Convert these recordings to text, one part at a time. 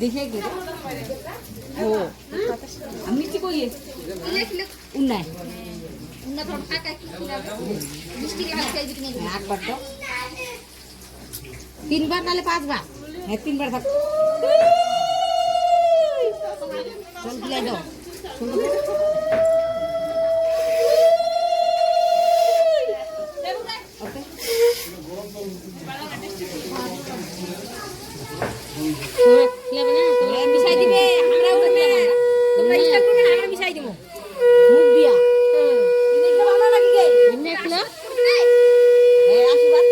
দেখে কি ও তিনবার তাহলে পাঁচবার। হ্যাঁ তিনবার থাক। চল দিলাই দাও ওকে মিশাই দিবে আমরা উঠবে তোমরা স্টার্ট করবে আমরা মিশাই দিব মুখ দিয়া এটা ভালো লাগে গে এ আশীর্বাদ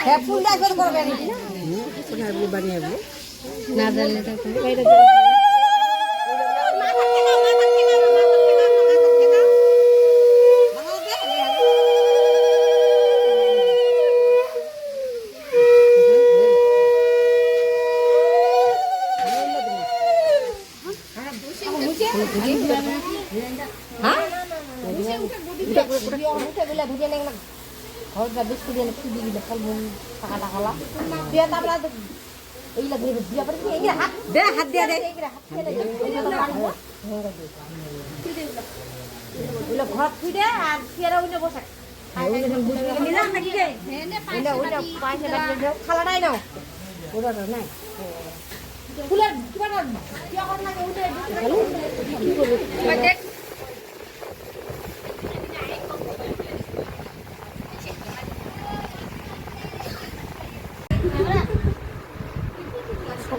হ্যাঁ ফুল দিয়ে আসবে করবে না জানলে তো দে হাত দিয়া দে। ঘৰত থুই দে আর ফেরা উইনে বসে নিলাম নাকি গে উইনে উইনে পাইছে লাগবে খালা নাই নাও ওরা নাই। ফুলের কিবা না কর লাগে উইনে কি করবে